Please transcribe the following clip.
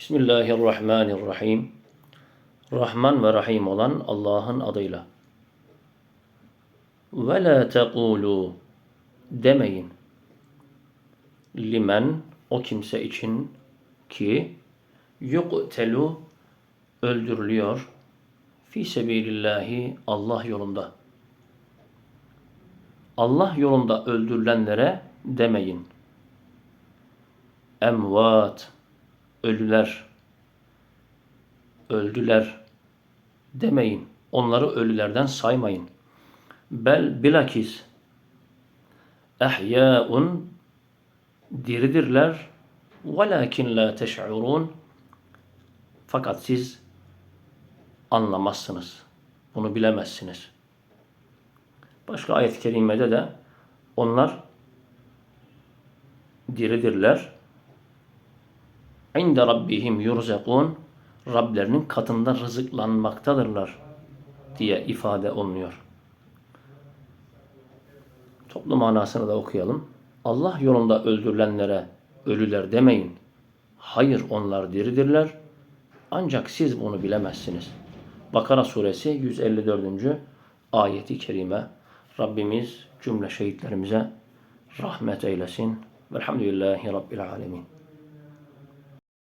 Bismillahirrahmanirrahim. Rahman ve Rahim olan Allah'ın adıyla. Ve la tekulu demeyin. Limen o kimse için ki yuqtelu öldürülüyor fi sebilillahi Allah yolunda. Allah yolunda öldürülenlere demeyin. Emvat ölüler öldüler demeyin. Onları ölülerden saymayın. Bel bilakis ehyâun diridirler velakin la teş'urun fakat siz anlamazsınız. Bunu bilemezsiniz. Başka ayet-i kerimede de onlar diridirler. İnde rabbihim yurzakun Rablerinin katında rızıklanmaktadırlar diye ifade olunuyor. Toplu manasını da okuyalım. Allah yolunda öldürülenlere ölüler demeyin. Hayır onlar diridirler. Ancak siz bunu bilemezsiniz. Bakara suresi 154. ayeti kerime. Rabbimiz cümle şehitlerimize rahmet eylesin. Velhamdülillahi Rabbil alemin.